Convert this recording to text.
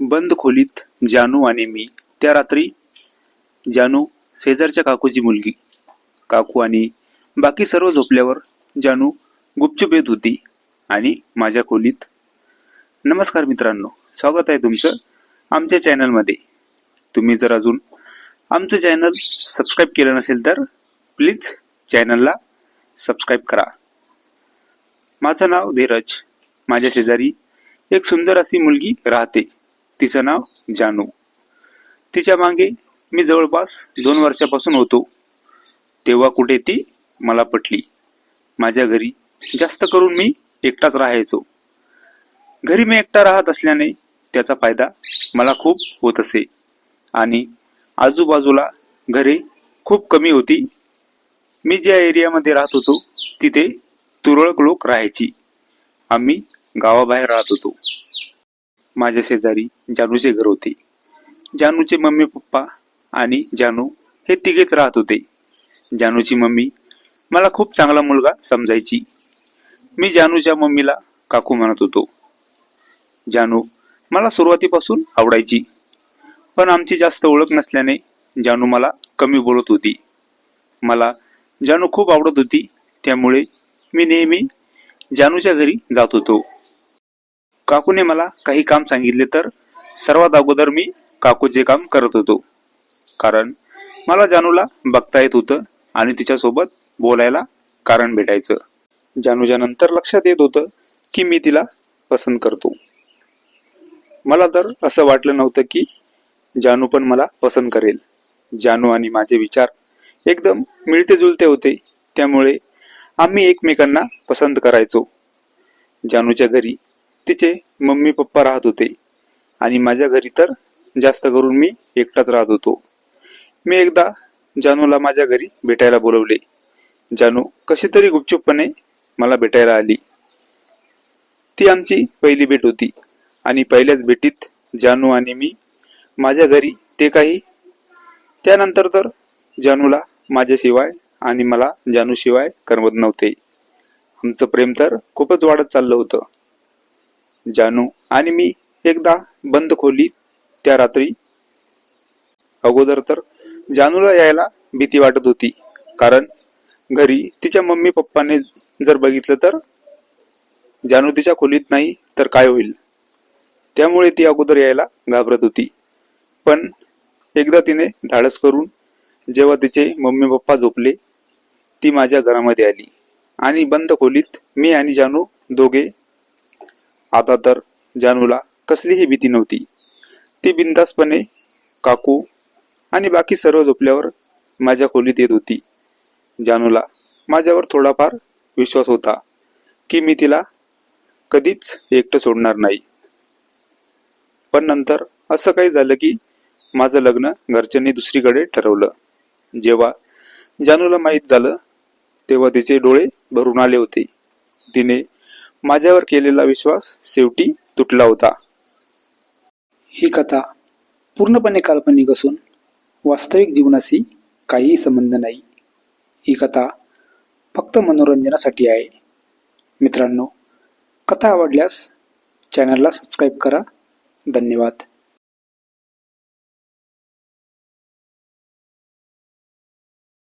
बंद खोलीत जानू आणि मी. त्या रात्री जानू शेजारच्या काकूची मुलगी काकू आणि बाकी सर्व झोपल्यावर जानू गुपचूप येत होती आणि माझ्या खोलीत. नमस्कार मित्रांनो स्वागत आहे तुमचं आमच्या चॅनलमध्ये. तुम्ही जर अजून आमचं चॅनल सबस्क्राईब केलं नसेल तर प्लीज चॅनलला सबस्क्राईब करा. माझं नाव धीरज. माझ्या शेजारी एक सुंदर अशी मुलगी राहते. तिचं नाव जानू. तिच्यामागे मी जवळपास दोन वर्षापासून होतो. तेव्हा कुठे ती मला पटली. माझ्या घरी जास्त करून मी एकटाच राहायचो. घरी मी एकटा राहत असल्याने त्याचा फायदा मला खूप होत असे. आणि आजूबाजूला घरे खूप कमी होती. मी ज्या एरियामध्ये राहत होतो तिथे तुरळक लोक राहायची. आम्ही गावाबाहेर राहत होतो. माझ्या शेजारी जानूचे घर होते. जानूचे मम्मी पप्पा आणि जानू हे तिघेच राहत होते. जानूची मम्मी मला खूप चांगला मुलगा समजायची. मी जानूच्या मम्मीला काकू म्हणत होतो. जानू मला सुरुवातीपासून आवडायची. पण आमची जास्त ओळख नसल्याने जानू मला कमी बोलत होती. मला जानू खूप आवडत होती त्यामुळे मी नेहमी जानूच्या घरी जात होतो. काकूने मला काही काम सांगितले तर सर्वात अगोदर मी काकूचे काम करत होतो. कारण मला जानूला बघता येत होतं आणि तिच्यासोबत बोलायला कारण भेटायचं. जानूच्या नंतर लक्षात येत होतं की मी तिला पसंत करतो. मला तर असं वाटलं नव्हतं की जानू पण मला पसंत करेल. जानू आणि माझे विचार एकदम मिळते जुळते होते. त्यामुळे आम्ही एकमेकांना पसंत करायचो. जानूच्या घरी तिचे मम्मी पप्पा राहत होते. आणि माझ्या घरी तर जास्त करून मी एकटाच राहत होतो. मी एकदा जानूला माझ्या घरी भेटायला बोलवले. जानू कशी तरी गुपचूपपणे मला भेटायला आली. ती आमची पहिली भेट होती. आणि पहिल्याच भेटीत जानू आणि मी माझ्या घरी ते काही. त्यानंतर तर जानूला माझ्याशिवाय आणि मला जानूशिवाय करमत नव्हते. आमचं प्रेम तर खूपच वाढत चाललं होतं. जानू. आणि मी एकदा बंद खोली त्या रात्री. अगोदर तर जानूला यायला भीती वाटत होती. कारण घरी तिच्या मम्मी पप्पाने जर बघितलं तर जानू तिच्या खोलीत नाही तर काय होईल? त्यामुळे ती अगोदर यायला घाबरत होती. पण एकदा तिने धाडस करून जेव्हा तिचे मम्मी पप्पा झोपले ती माझ्या घरामध्ये आली. आणि बंद खोलीत मी आणि जानू दोघे आता तर जानूला कसलीही भीती नव्हती. ती बिंदासपणे काकू आणि बाकी सर्व झोपल्यावर माझ्या खोलीत येत होती. जानूला माझ्यावर थोडाफार विश्वास होता की मी तिला कधीच एकटं सोडणार नाही. पण नंतर असं काही झालं की माझं लग्न घरच्यांनी दुसरीकडे ठरवलं. जेव्हा जानूला माहीत झालं तेव्हा तिचे डोळे भरून आले होते. तिने माझ्यावर केलेला विश्वास शेवटी तुटला होता. ही कथा पूर्णपणे काल्पनिक असून वास्तविक जीवनाशी काहीही संबंध नाही. ही कथा फक्त मनोरंजनासाठी आहे. मित्रांनो कथा आवडल्यास चॅनलला सबस्क्राईब करा. धन्यवाद.